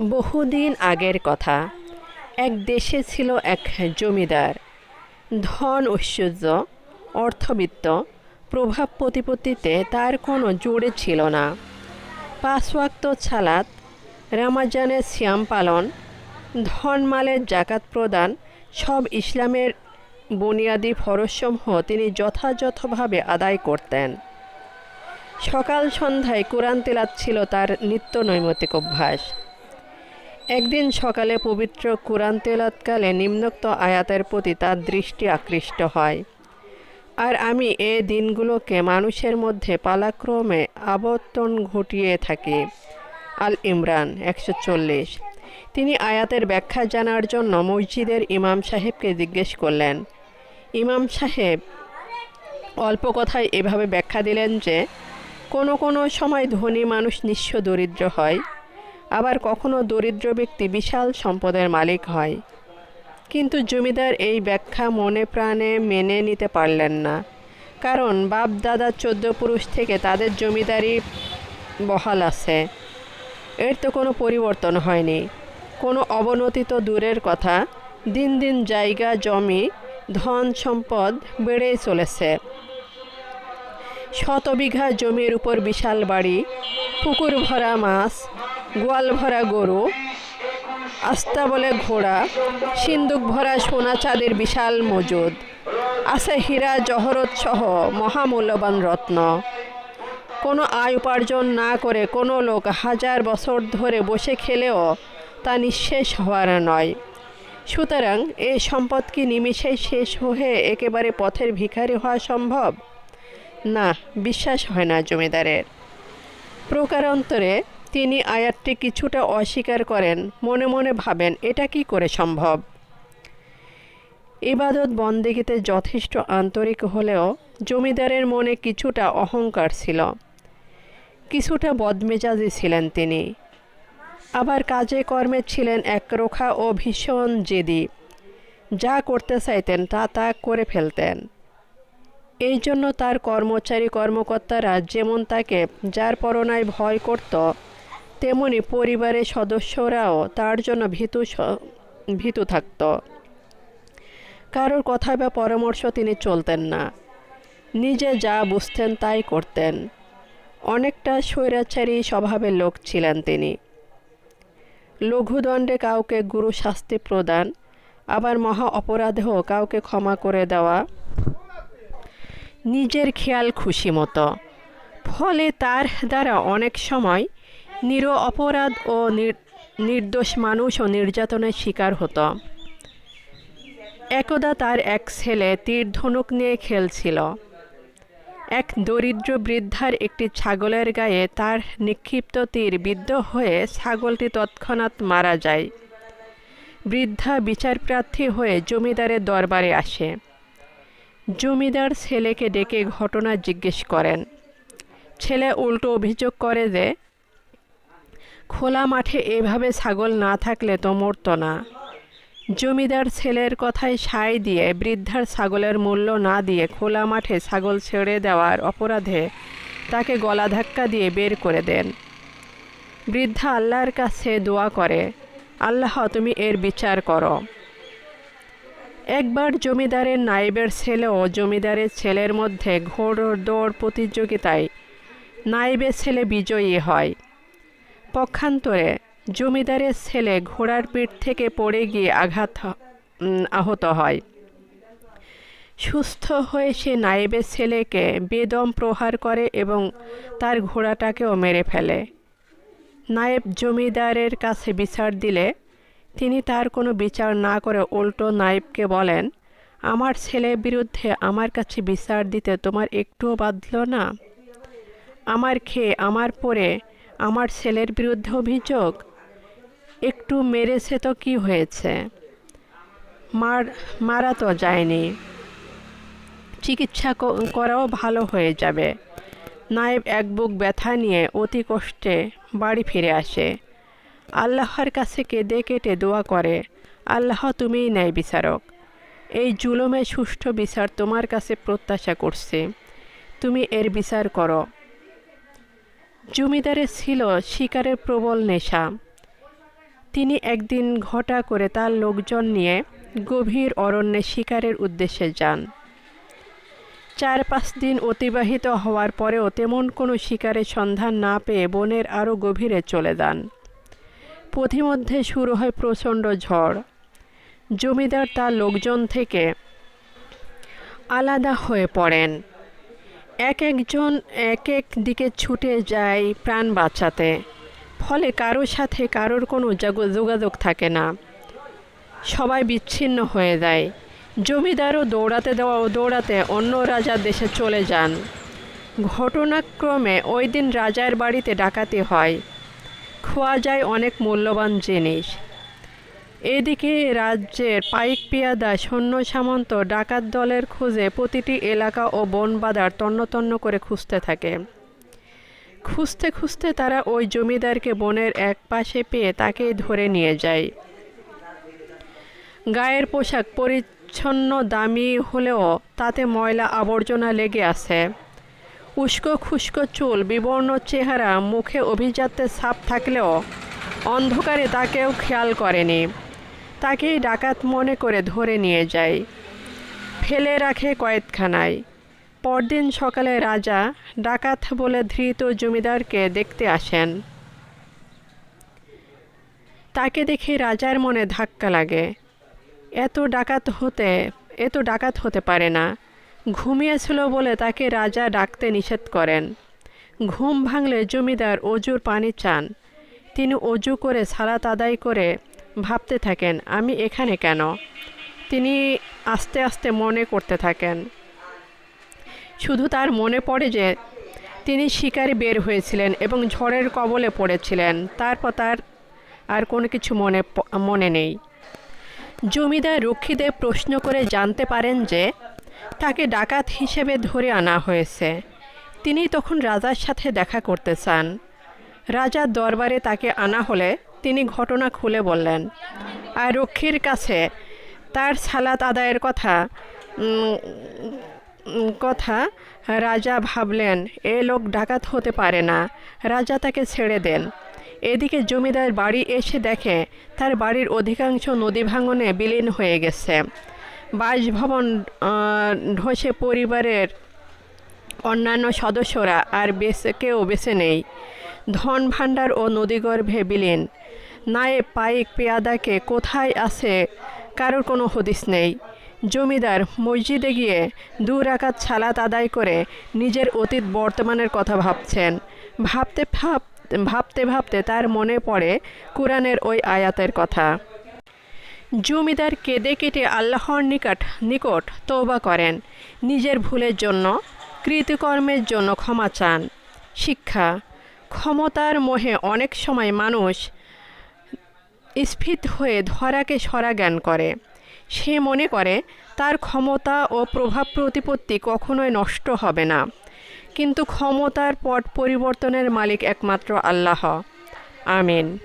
বহুদিন আগের কথা। এক দেশে ছিল এক জমিদার। ধন ঐশ্বর্য, অর্থবিত্ত, প্রভাব প্রতিপত্তিতে তার কোনো জোরে ছিল না। পাঁচ ওয়াক্ত ছালাত, রামাজানের শ্যাম পালন ধনমালের জাকাত প্রদান, সব ইসলামের বুনিয়াদি ফরজসমূহ তিনি যথাযথভাবে আদায় করতেন। সকাল সন্ধ্যায় কোরআন তেলাত ছিল তার নিত্য নৈমিত্তিক অভ্যাস। একদিন সকালে পবিত্র কোরআন তেলাতকালে নিম্নোক্ত আয়াতের প্রতি তার দৃষ্টি আকৃষ্ট হয়। আর আমি এ দিনগুলোকে মানুষের মধ্যে পালাক্রমে আবর্তন ঘটিয়ে থাকি। আল ইমরান একশো তিনি আয়াতের ব্যাখ্যা জানার জন্য মসজিদের ইমাম সাহেবকে জিজ্ঞেস করলেন। ইমাম সাহেব, অল্প কথায় এভাবে ব্যাখ্যা দিলেন যে, কোনো কোনো সময় ধনী মানুষ নিঃস্ব দরিদ্র হয়। আবার কখনো দরিদ্র ব্যক্তি বিশাল সম্পদের মালিক হয়। কিন্তু জমিদার এই ব্যাখ্যা মনে প্রাণে মেনে নিতে পারলেন না। কারণ বাপ দাদা চোদ্দ পুরুষ থেকে তাদের জমিদারি বহাল আছে। এর তো কোনো পরিবর্তন হয়নি। কোনো অবনতি তো দূরের কথা। দিন দিন জায়গা, জমি, ধন সম্পদ বেড়েই চলেছে। শত বিঘা জমির উপর বিশাল বাড়ি, পুকুর ভরা মাছ গোয়াল ভরা গরু, আস্তা বলে ঘোড়া, সিন্দুক ভরা সোনা চাঁদের বিশাল মজুদ। আছে হীরা, জহরত সহ মহামূল্যবান রত্ন। কোনো আয় উপার্জন না করে কোনো লোক হাজার বছর ধরে বসে খেলেও তা নিঃশেষ হওয়ার নয়। সুতরাং এই সম্পদ কি নিমিষেই শেষ হয়ে একেবারে পথের ভিখারি হওয়া সম্ভব? না, বিশ্বাস হয় না জমিদারের। প্রকারান্তরে তিনি আয়াতটি কিছুটা অস্বীকার করেন। মনে মনে ভাবেন, এটা কি করে সম্ভব? ইবাদত বন্দেগীতে যথেষ্ট আন্তরিক হলেও জমিদারের মনে কিছুটা অহংকার ছিল। কিছুটা বদমেজাজি ছিলেন তিনি। আবার কাজে কর্মে ছিলেন একরোখা ও ভীষণ জেদি। যা করতে চাইতেন তা তা করে ফেলতেন। এই জন্য তার কর্মচারী কর্মকর্তারা যেমন তাকে যার পরনায় ভয় করত তেমনি পরিবারের সদস্যরাও তার জন্য ভীতু ভীতু থাকত। কারোর কথা বা পরামর্শ তিনি চলতেন না। নিজে যা বুঝতেন তাই করতেন। অনেকটা স্বৈরাচারী স্বভাবের লোক ছিলেন তিনি। লঘুদণ্ডে কাউকে গুরু শাস্তি প্রদান, আবার মহা অপরাধেও কাউকে ক্ষমা করে দেওয়া নিজের খেয়াল খুশি মতো। ফলে তার দ্বারা অনেক সময় নির অপরাধ ও নির- নির্দোষ মানুষও নির্যাতনের শিকার হতো। একদা তার এক ছেলে তীর ধনুক নিয়ে খেলছিল। এক দরিদ্র বৃদ্ধার একটি ছাগলের গায়ে তার নিক্ষিপ্ত তীর বিদ্ধ হয়ে ছাগলটি তৎক্ষণাৎ মারা যায়। বৃদ্ধা বিচারপ্রার্থী হয়ে জমিদারের দরবারে আসে। জমিদার ছেলেকে ডেকে ঘটনা জিজ্ঞেস করেন। ছেলে উল্টো অভিযোগ করে যে খোলা মাঠে এভাবে ছাগল না থাকলে তো মরতো না। জমিদার ছেলের কথায় সায় দিয়ে, বৃদ্ধার ছাগলের মূল্য না দিয়ে খোলা মাঠে ছাগল ছেড়ে দেওয়ার অপরাধে তাকে গলা ধাক্কা দিয়ে বের করে দেন। বৃদ্ধা আল্লাহর কাছে দোয়া করে, আল্লাহ, তুমি এর বিচার করো। একবার জমিদারের নায়েবের ছেলে ও জমিদারের ছেলের মধ্যে ঘোড় দৌড় প্রতিযোগিতায় নায়েবের ছেলে বিজয়ী হয়। পক্ষান্তরে জমিদারের ছেলে ঘোড়ার পিঠ থেকে পড়ে গিয়ে আঘাত আহত হয়। সুস্থ হয়ে সে নায়েবের ছেলেকে বেদম প্রহার করে এবং তার ঘোড়াটাকেও মেরে ফেলে। নায়েব জমিদারের কাছে বিচার দিলে তিনি তার কোনো বিচার না করে উল্টো নায়েবকে বলেন, আমার ছেলের বিরুদ্ধে আমার কাছে বিচার দিতে তোমার একটুও বাঁধল না। আমার খেয়ে, আমার পরে আমার ছেলের বিরুদ্ধে অভিযোগ? একটু মেরেছে তো কি হয়েছে? মার, মারা তো যায়নি। চিকিৎসা করাও ভালো হয়ে যাবে। নায়েব এক বুক ব্যথা নিয়ে অতি কষ্টে বাড়ি ফিরে আসে। আল্লাহর কাছে কেঁদে কেটে দোয়া করে, আল্লাহ তুমিই ন্যায় বিচারক। এই জুলুমের সুষ্ঠু বিচার তোমার কাছে প্রত্যাশা করছে। তুমি এর বিচার করো। জমিদারের ছিল শিকারের প্রবল নেশা। তিনি একদিন ঘটা করে তার লোকজন নিয়ে গভীর অরণ্যে শিকারের উদ্দেশ্যে যান। চার পাঁচ দিন অতিবাহিত হওয়ার পরেও তেমন কোনো শিকারের সন্ধান না পেয়ে বনের আরও গভীরে চলে যান। পথিমধ্যে শুরু হয় প্রচণ্ড ঝড়। জমিদার তার লোকজন থেকে আলাদা হয়ে পড়েন। এক একজন এক এক দিকে ছুটে যায় প্রাণ বাঁচাতে। ফলে কারোর সাথে কারোর কোনো যোগ- যোগাযোগ থাকে না। সবাই বিচ্ছিন্ন হয়ে যায়। জমিদারও দৌড়াতে দেওয়া দৌড়াতে অন্য রাজার দেশে চলে যান। ঘটনাক্রমে ওই দিন রাজার বাড়িতে ডাকাতি হয়। খোয়া যায় অনেক মূল্যবান জিনিস। এদিকে রাজ্যের পাইক পিয়াদা সৈন্য সামন্ত ডাকাত দলের খোঁজে প্রতিটি এলাকা ও বন বাদার তন্ন তন্ন করে খুঁজতে থাকে। খুঁজতে খুঁজতে তারা ওই জমিদারকে বনের এক পাশে পেয়ে তাকেই ধরে নিয়ে যায়। গায়ের পোশাক পরিচ্ছন্ন, দামি হলেও তাতে ময়লা আবর্জনা লেগে আছে। উস্কো খুস্কো চুল, বিবর্ণ চেহারা, মুখে অভিজাতের ছাপ থাকলেও অন্ধকারে তাকেও খেয়াল করেনি। তাকেই ডাকাত মনে করে ধরে নিয়ে যায়। ফেলে রাখে কয়েদখানায় পরদিন সকালে রাজা ডাকাত বলে ধৃত জমিদারকে দেখতে আসেন। তাকে দেখে রাজার মনে ধাক্কা লাগে। এত ডাকাত হতে, এত ডাকাত হতে পারে না। ঘুমিয়েছিল বলে তাকে রাজা ডাকতে নিষেধ করেন। ঘুম ভাঙলে জমিদার অজুর পানি চান। তিনি অজু করে সালাত আদায় করে ভাবতে থাকেন, আমি এখানে কেন? তিনি আস্তে আস্তে মনে করতে থাকেন। শুধু তার মনে পড়ে যে তিনি শিকারে বের হয়েছিলেন এবং ঝড়ের কবলে পড়েছিলেন। তারপর তার আর কোনো কিছু মনে মনে নেই। জমিদার রক্ষীদের প্রশ্ন করে জানতে পারেন যে তাকে ডাকাত হিসেবে ধরে আনা হয়েছে। তিনি তখন রাজার সাথে দেখা করতে চান। রাজার দরবারে তাকে আনা হলে তিনি ঘটনা খুলে বললেন। আর রক্ষীর কাছে তার সালাত আদায়ের কথা কথা রাজা ভাবলেন, এ লোক ডাকাত হতে পারে না, রাজা তাকে ছেড়ে দেন। এদিকে জমিদার বাড়ি এসে দেখে তার বাড়ির অধিকাংশ নদী ভাঙনে বিলীন হয়ে গেছে। বাসভবন ধসে পরিবারের অন্যান্য সদস্যরা আর বেঁচে কেউ বেঁচে নেই। ধন ভাণ্ডার ও নদীগর্ভে বিলীন। নায়ে পাইক পেয়াদাকে কোথায় আছে? কারোর কোনো হদিস নেই। জমিদার মসজিদে গিয়ে দু রাকাত ছালাত আদায় করে নিজের অতীত বর্তমানের কথা ভাবছেন। ভাবতে ভাব ভাবতে ভাবতে তার মনে পড়ে কোরআনের ওই আয়াতের কথা। জমিদার কেঁদে কেটে আল্লাহর নিকট নিকট তৌবা করেন। নিজের ভুলের জন্য, কৃতকর্মের জন্য ক্ষমা চান। শিক্ষা, ক্ষমতার মোহে অনেক সময় মানুষ স্ফীত হয়ে ধরাকে সরা জ্ঞান করে। সে মনে করে, তার ক্ষমতা ও প্রভাব প্রতিপত্তি কখনোই নষ্ট হবে না। কিন্তু ক্ষমতার পট পরিবর্তনের মালিক একমাত্র আল্লাহ। আমিন।